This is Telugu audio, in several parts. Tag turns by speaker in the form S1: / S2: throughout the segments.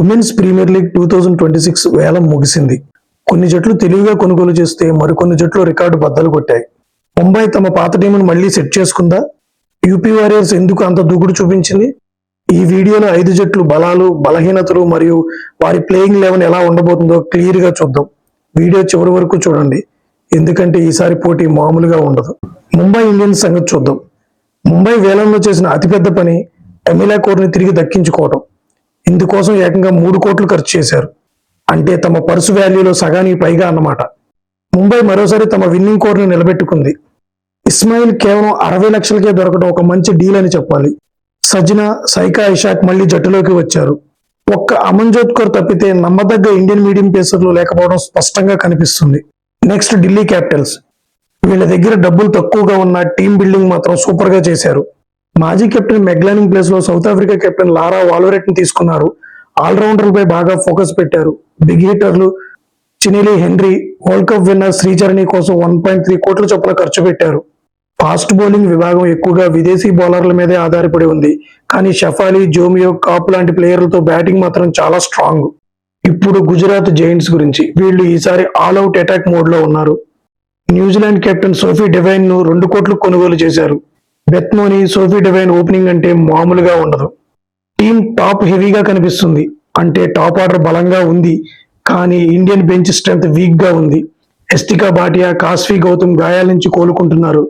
S1: Women's premier league two thousand twenty six వేలం ముగిసింది. కొన్ని జట్లు తెలివిగా కొనుగోలు చేస్తే మరికొన్ని జట్లు రికార్డు బద్దలు కొట్టాయి. ముంబై తమ పాత టీంను మళ్ళీ సెట్ చేసుకుందా? యూపీ వారియర్స్ ఎందుకు అంత దూకుడు చూపించింది? ఈ వీడియోలో ఐదు జట్లు బలాలు బలహీనతలు మరియు వారి ప్లేయింగ్ లెవెన్ ఎలా ఉండబోతుందో క్లియర్గా చూద్దాం. వీడియో చివరి వరకు చూడండి. ఎందుకంటే ఈసారి పోటీ మామూలుగా ఉండదు. ముంబై ఇండియన్స్ సంగతి చూద్దాం. ముంబై వేలంలో చేసిన అతిపెద్ద పని ఎమిలా కోర్ని తిరిగి దక్కించుకోవడం ఇందుకోసం ఏకంగా మూడు కోట్లు ఖర్చు చేశారు. అంటే తమ పర్సు వాల్యూలో సగానికి పైగా అన్నమాట. ముంబై మరోసారి తమ విన్నింగ్ కోర్ని నిలబెట్టుకుంది. ఇస్మాయిల్ కేవలం అరవై లక్షలకే దొరకడం ఒక మంచి డీల్ అని చెప్పాలి. సజ్నా సైకా ఇషాక్ మళ్ళీ జట్టులోకి వచ్చారు. ఒక్క అమన్జోత్ కౌర్ తప్పితే నమ్మదగ్గ ఇండియన్ మీడియం పేసర్లు లేకపోవడం స్పష్టంగా కనిపిస్తుంది. Next Delhi capitals. వీళ్ళ దగ్గర డబ్బులు తక్కువగా ఉన్న టీం బిల్డింగ్ మాత్రం సూపర్గా చేశారు. మాజీ కెప్టెన్ మెగ్లానింగ్ ప్లేస్లో సౌత్ ఆఫ్రికా కెప్టెన్ లారా వాల్వరెట్ని తీసుకున్నారు. ఆల్రౌండర్లపై బాగా ఫోకస్ పెట్టారు. Big హీటర్లు Chinelle Henry world cup winner Shree Charani కోసం వన్ పాయింట్ త్రీ కోట్ల చొప్పున ఖర్చు పెట్టారు. ఫాస్ట్ బౌలింగ్ విభాగం ఎక్కువగా విదేశీ బౌలర్ల మీదే ఆధారపడి ఉంది. కానీ షఫాలి జోమియో కాప్ లాంటి ప్లేయర్లతో బ్యాటింగ్ మాత్రం చాలా స్ట్రాంగ్. ఇప్పుడు గుజరాత్ జైంట్స్ గురించి. వీళ్ళు ఈసారి ఆల్ అవుట్ అటాక్ మోడ్లో ఉన్నారు. న్యూజిలాండ్ కెప్టెన్ సోఫీ డివైన్ను రెండు కోట్లు కొనుగోలు చేశారు. బెత్నోని సోఫీ డివైన్ ఓపెనింగ్ అంటే మామూలుగా ఉండదు. టీం టాప్ హెవీగా కనిపిస్తుంది. అంటే టాప్ ఆర్డర్ బలంగా ఉంది. కానీ ఇండియన్ బెంచ్ స్ట్రెంత్ వీక్గా ఉంది. ఎస్టికా భాటియా కాస్ఫీ గౌతమ్ గాయాల నుంచి కోలుకుంటున్నారు.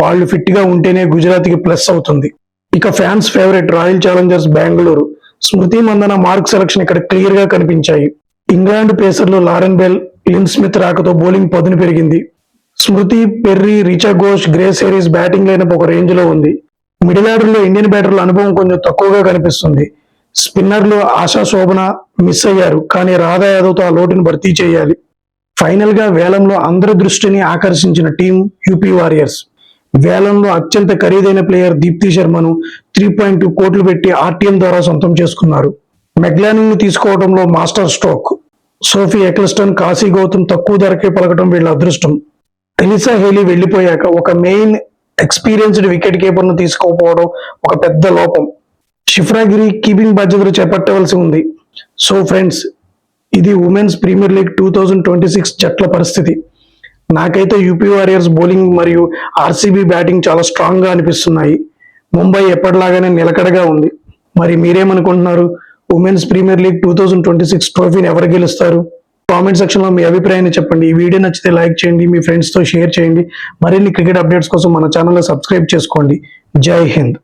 S1: వాళ్ళు ఫిట్గా ఉంటేనే గుజరాత్కి ప్లస్ అవుతుంది. ఇక fans favourite royal challengers Bengaluru. Smriti Mandhana mark selection ఇక్కడ క్లియర్గా కనిపించాయి. ఇంగ్లాండ్ పేసర్లు లారెన్ బెల్ లిన్ స్మిత్ రాకతో బౌలింగ్ పదును పెరిగింది. Smriti Perry Richa Ghosh Grace Harris batting lineup ఒక రేంజ్లో ఉంది. మిడిల్ ఆర్డర్లో ఇండియన్ బ్యాటర్ల అనుభవం కొంచెం తక్కువగా కనిపిస్తుంది. స్పిన్నర్లు ఆశా శోభన మిస్ అయ్యారు కానీ రాధా యాదవ్తో ఆ లోటును భర్తీ చేయాలి. ఫైనల్గా వేలంలో అందరి దృష్టిని ఆకర్షించిన టీం యూపీ వారియర్స్. వేలంలో అత్యంత ఖరీదైన ప్లేయర్ దీప్తి శర్మను త్రీ పాయింట్ టూ కోట్లు పెట్టి ఆర్టీఎం ద్వారా సొంతం చేసుకున్నారు. మెగ్లానింగ్ను తీసుకోవడంలో master stroke. Sophie Ecclestone Kashvee Gautam తక్కువ ధరకే పలకడం వీళ్ళ అదృష్టం. ఎలిసా హేలీ వెళ్ళిపోయాక ఒక మెయిన్ ఎక్స్పీరియన్స్డ్ వికెట్ కీపర్ను తీసుకోకపోవడం ఒక పెద్ద లోపం. షిఫ్రాగిరి కీపింగ్ బాధ్యతలు చేపట్టవలసి ఉంది. సో ఫ్రెండ్స్ ఇది women's premier league two thousand twenty six జట్ల పరిస్థితి. నాకైతే యూపీ వారియర్స్ బౌలింగ్ మరియు ఆర్సీబీ బ్యాటింగ్ చాలా స్ట్రాంగ్గా అనిపిస్తున్నాయి. ముంబై ఎప్పటిలాగానే నిలకడగా ఉంది. మరి మీరేమనుకుంటున్నారు? Women's premier league two thousand twenty six ట్రోఫీని ఎవరు గెలుస్తారు? కామెంట్ సెక్షన్లో మీ అభిప్రాయాన్ని చెప్పండి. ఈ వీడియో నచ్చితే లైక్ చేయండి మీ ఫ్రెండ్స్తో షేర్ చేయండి. మరిన్ని క్రికెట్ అప్డేట్స్ కోసం మన ఛానల్ సబ్స్క్రైబ్ చేసుకోండి. జై హింద్.